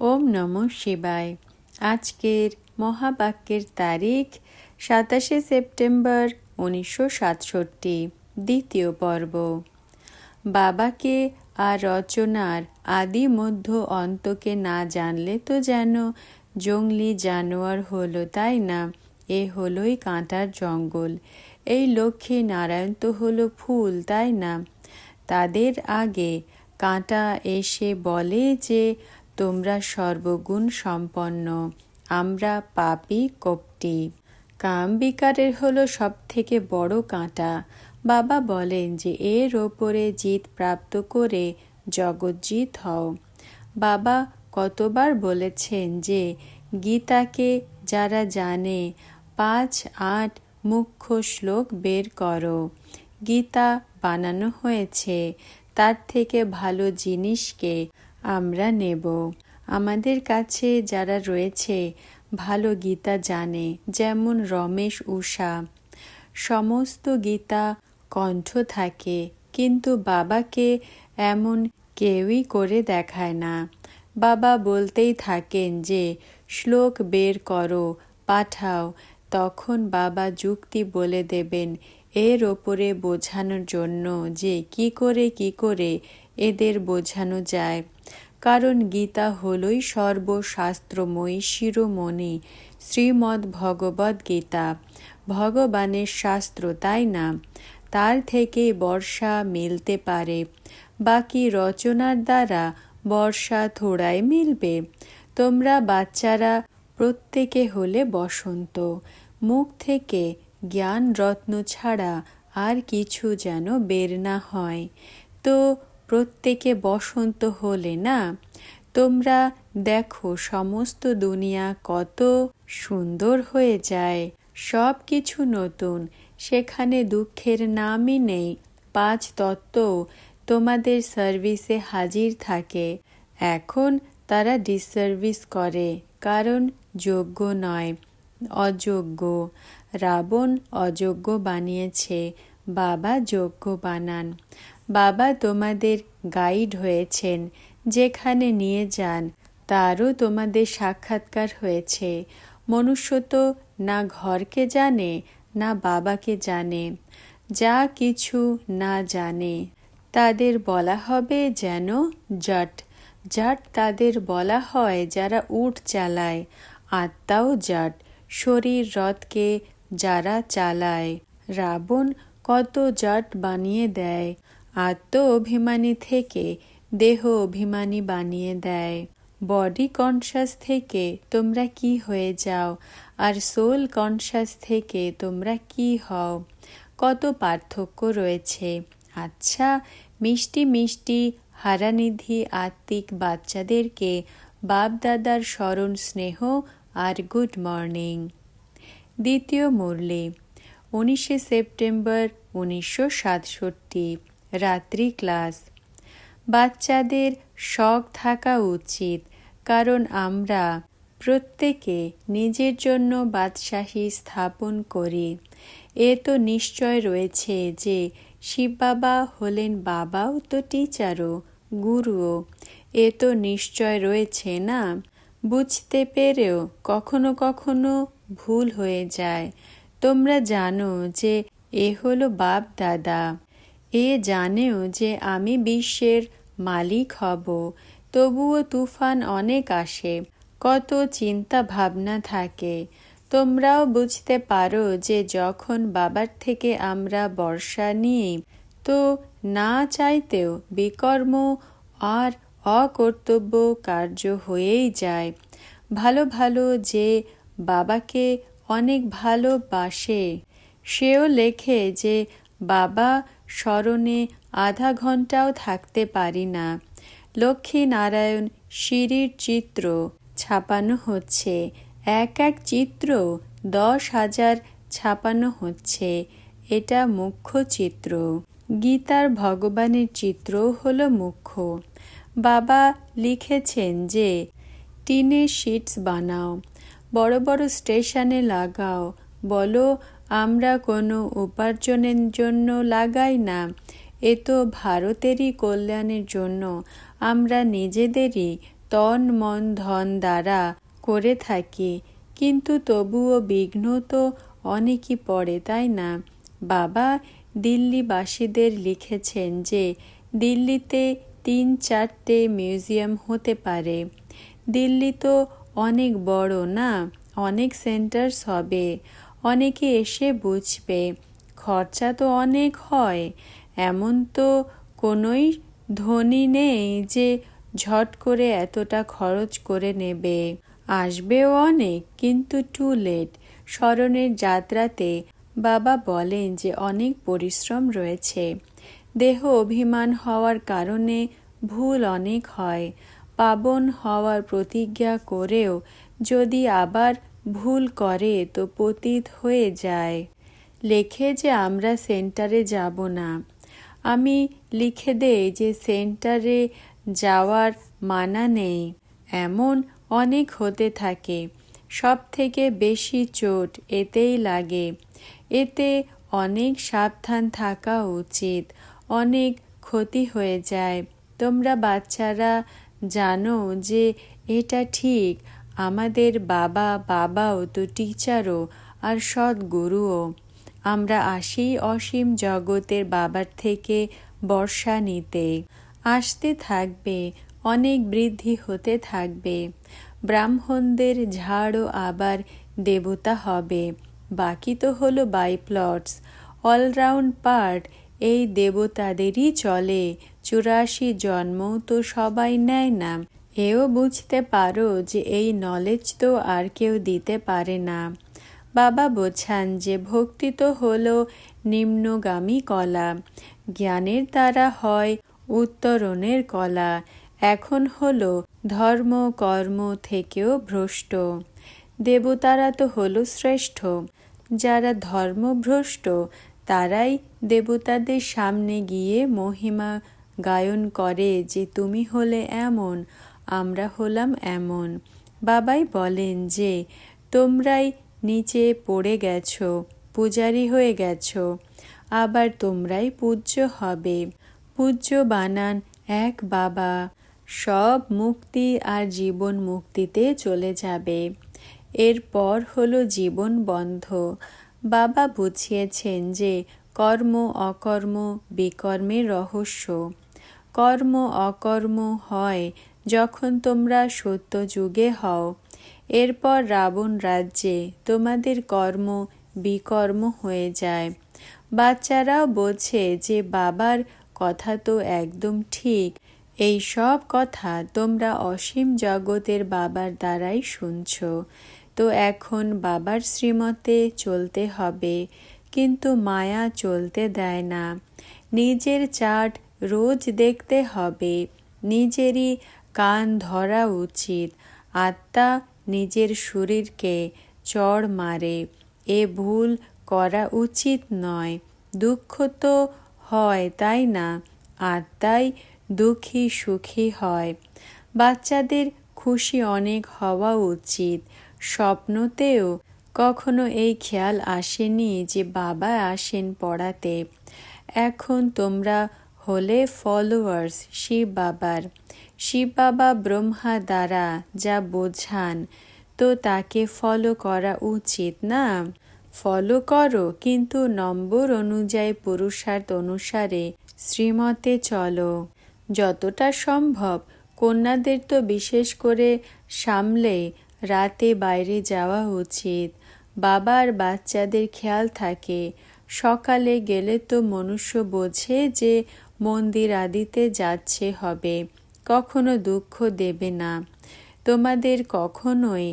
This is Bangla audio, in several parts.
ওম নম শিবায়। আজকের মহাবাক্যের তারিখ সাতাশে সেপ্টেম্বর উনিশশো সাতষট্টি, দ্বিতীয় পর্ব। বাবাকে আর রচনার আদি মধ্য অন্তকে না জানলে তো যেন জঙ্গলি জানোয়ার হলো তাই না? এ হলোই কাঁটার জঙ্গল। এই লক্ষ্যে নারায়ণ তো হলো ফুল, তাই না? তাদের আগে কাঁটা এসে বলে যে তোমরা সর্বগুণ সম্পন্ন। আমরা পাপি কপটি। কাম বিকারের হলো সব থেকে বড় কাঁটা। বাবা বলেন যে, এর ওপরে জিত প্রাপ্ত করে জগজ্জিত হও। বাবা কতবার বলেছেন যে, গীতাকে যারা জানে, পাঁচ আট মুখ্য শ্লোক বের করো। গীতা বানানো হয়েছে, তার থেকে ভালো জিনিসকে আমরা নেব। আমাদের কাছে যারা রয়েছে, ভালো গীতা জানে, যেমন রমেশ উষা সমস্ত গীতা কণ্ঠ থাকে, কিন্তু বাবাকে এমন কেউই করে দেখায় না। বাবা বলতেই থাকেন যে, শ্লোক বের করো, পাঠাও। তখন বাবা যুক্তি বলে দেবেন, এর ওপরে বোঝানোর জন্য যে কি করে কি করে এদের বোঝানো যায়। কারণ গীতা হলই সর্বশাস্ত্রময়ী শিরোমণি, শ্রীমদ্ ভগবদ গীতা। ভগবানের শাস্ত্র তাই না? তার থেকে বর্ষা মিলতে পারে। বাকি রচনার দ্বারা বর্ষা থোড়াই মিলবে। তোমরা বাচ্চারা প্রত্যেকে হলে বসন্ত। মুখ থেকে জ্ঞান রত্ন ছাড়া আর কিছু যেন বের না হয়। তো প্রত্যেকে বসন্ত হলে না? তোমরা দেখো সমস্ত দুনিয়া কত সুন্দর হয়ে যায়। সব কিছু নতুন, সেখানে দুঃখের নামই নেই। পাঁচ তত্ত্ব তোমাদের সার্ভিসে হাজির থাকে। এখন তারা ডিসার্ভিস করে, কারণ যোগ্য নয়। অযোগ্য, রাবণ অযোগ্য বানিয়েছে, বাবা যোগ্য বানান। বাবা তোমাদের গাইড হয়েছেন। যেখানে নিয়ে যান, তারও তোমাদের সাক্ষাৎকার হয়েছে। মনুষ্য তো না ঘরকে জানে, না বাবাকে জানে। যা কিছু না জানে, তাদের বলা হবে যেন জট। জাট তাদের বলা হয় যারা উঠ চালায়, আত্মাও জাট। শরীর রথকে যারা চালায়, রাবণ কত জাট বানিয়ে দেয়। আত্ম অভিমানী থেকে দেহ অভিমানী বানিয়ে দেয়। বডি কনসাস থেকে তোমরা কি হয়ে যাও? আর সোল কনসাস থেকে তোমরা কি হও? কত পার্থক্য রয়েছে। আচ্ছা মিষ্টি মিষ্টি হারানিধি আত্মিক বাচ্চাদেরকে বাপদাদার স্মরণ স্নেহ আর গুড মর্নিং। দ্বিতীয় মুরলি, উনিশে সেপ্টেম্বর উনিশশো সাতষট্টি। রাত্রি ক্লাস। বাচ্চাদের শখ থাকা উচিত, কারণ আমরা প্রত্যেকে নিজের জন্য বাদশাহী স্থাপন করি। এ তো নিশ্চয় রয়েছে যে শিব বাবা হলেন বাবাও তো টিচারও, গুরুও। এ তো নিশ্চয় রয়েছে না? বুঝতে পেরেও কখনো কখনো ভুল হয়ে যায়। তোমরা জানো যে এ হলো বাপ দাদা। এ জানেও যে আমি বিশ্বের মালিক হব, তবুও তুফান অনেক আসে, কত চিন্তা ভাবনা থাকে। তোমরাও বুঝতে পারো যে যখন বাবার থেকে আমরা বর্ষা নিই, তো না চাইতেও বিকর্ম আর অকর্তব্য কার্য হয়েই যায়। ভালো ভালো যে বাবাকে অনেক ভালোবাসে, সেও লেখে যে বাবা স্মরণে আধা ঘন্টাও থাকতে পারি না। লক্ষ্মী নারায়ণ সিঁড়ির চিত্র ছাপানো হচ্ছে। এক এক চিত্র দশ হাজার ছাপানো হচ্ছে। এটা মুখ্য চিত্র। গীতার ভগবানের চিত্রও হলো মুখ্য। বাবা লিখেছেন যে, টিনের শিটস বানাও, বড় বড় স্টেশনে লাগাও, বলো আমরা কোনো উপার্জনের জন্য লাগাই না। এ তো ভারতেরই কল্যাণের জন্য। আমরা নিজেদেরই তন, মন, ধন দ্বারা করে থাকি। কিন্তু তবুও বিঘ্ন তো অনেকই পড়ে, তাই না? বাবা দিল্লিবাসীদের লিখেছেন যে, দিল্লিতে তিন চারটে মিউজিয়াম হতে পারে। দিল্লি তো অনেক বড় না? অনেক সেন্টার্স হবে। অনেকে এসে বুঝবে, খরচা তো অনেক হয়। এমন তো কোনোই ধনী নেই যে ঝট করে এতটা খরচ করে নেবে। আসবেও অনেক, কিন্তু টু লেট স্মরণের যাত্রাতে বাবা বলেন যে অনেক পরিশ্রম রয়েছে। দেহ অভিমান হওয়ার কারণে ভুল অনেক হয়। পাবন হওয়ার প্রতিজ্ঞা করেও যদি আবার ভুল করে তো পতিত হয়ে যায়। লেখে যে আমরা সেন্টারে যাব না। আমি লিখে দেই যে সেন্টারে যাওয়ার মানা নেই। এমন অনেক হতে থাকে। সব থেকে বেশি চোট এতেই লাগে। এতে অনেক সাবধান থাকা উচিত। অনেক ক্ষতি হয়ে যায়। তোমরা বাচ্চারা জানো যে এটা ঠিক। আমাদের বাবা, বাবাও তো টিচারও আর সৎ গুরুও আমরা আসি অসীম জগতের বাবার থেকে বর্ষা নিতে। আসতে থাকবে, অনেক বৃদ্ধি হতে থাকবে। ব্রাহ্মণদের ঝাড়ও আবার দেবতা হবে। বাকি তো হলো বাইপ্লটস অলরাউন্ড পার্ট এই দেবতাদেরই চলে। চুরাশি জন্ম তো সবাই নেয় না। এও বুঝতে পারো যে এই নলেজ তো আর কেউ দিতে পারে না। বাবা বোঝান যে ভক্তি তো হল নিম্নগামী কলা। জ্ঞানের দ্বারা হয় উত্তরণের কলা। এখন হলো ধর্ম, কর্ম থেকেও ভ্রষ্ট। দেবতারা তো হলো শ্রেষ্ঠ। যারা ধর্মভ্রষ্ট তারাই দেবতাদের সামনে গিয়ে মহিমা গায়ন করে যে তুমি হলে এমন আমরা হলাম এমন। বাবাই বলেন যে, তোমরাই নিচে পড়ে গেছো, পূজারি হয়ে গেছো, আবার তোমরাই পূজ্য হবে। পূজ্য বানান এক বাবা। সব মুক্তি আর জীবন মুক্তিতে চলে যাবে। এরপর হলো জীবন বন্ধ। বাবা বুঝিয়েছেন যে, কর্ম অকর্ম বিকর্মের রহস্য। কর্ম অকর্ম হয় যখন তোমরা সত্য যুগে হও, এরপর রাবণ রাজ্যে তোমাদের কর্ম বিকর্ম হয়ে যায়। বাচ্চারাও বোঝে যে বাবার কথা তো একদম ঠিক। এই সব কথা তোমরা অসীম জগতের বাবার দ্বারাই শুনছ। তো এখন বাবার শ্রীমতে চলতে হবে, কিন্তু মায়া চলতে দেয় না। নিজের চাট রোজ দেখতে হবে, নিজেরই কান ধরা উচিত। আত্মা নিজের শরীরকে চড় মারে। এ ভুল করা উচিত নয়। দুঃখ তো হয়, তাই না? আত্মাই দুঃখী সুখী হয়। বাচ্চাদের খুশি অনেক হওয়া উচিত। স্বপ্নতেও কখনো এই খেয়াল আসেনি যে বাবা আসেন পড়াতে। এখন তোমরা হলে ফলোয়ার্স শিব বাবার। শিব বাবা ব্রহ্মা দ্বারা যা বোঝান, তো তাকে ফলো করা উচিত না। ফলো করো, কিন্তু নম্বর অনুযায়ী পুরুষার্থ অনুসারে শ্রীমতে চলো। যতটা সম্ভব, কন্যাদের তো বিশেষ করে সামলে রাতে বাইরে যাওয়া উচিত। বাবার, বাচ্চাদের খেয়াল থাকে। সকালে গেলে তো মনুষ্য বোঝে যে মন্দির আদিতে যাচ্ছে হবে। কখনো দুঃখ দেবে না। তোমাদের কখনোই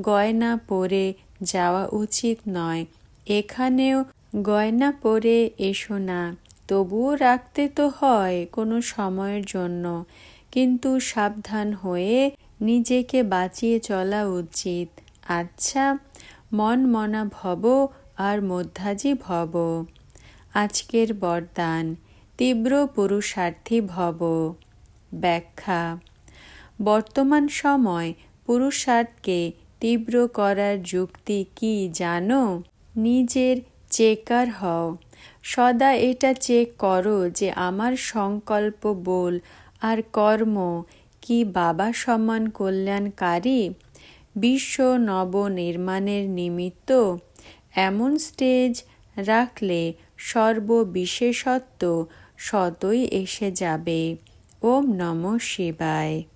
গয়না পরে যাওয়া উচিত নয়। এখানেও গয়না পরে এসো না। তবুও রাখতে তো হয় কোনো সময়ের জন্য। কিন্তু সাবধান হয়ে নিজেকে বাঁচিয়ে চলা উচিত। আচ্ছা মন মনা ভব আর মধ্যাজি ভব। আজকের বরদান। তীব্র পুরুষার্থী ভব। ব্যাখ্যা। বর্তমান সময় পুরুষার্থকে তীব্র করার যুক্তি কি জানো? নিজের চেকার হও। সদা এটা চেক করো যে আমার সংকল্প বল আর কর্ম কি বাবা সমান কল্যাণকারী? বিশ্ব নবনির্মাণের নিমিত্ত এমন স্টেজ রাখলে সর্ববিশেষত্ব সতই এসে যাবে। ওম নম শিবায়।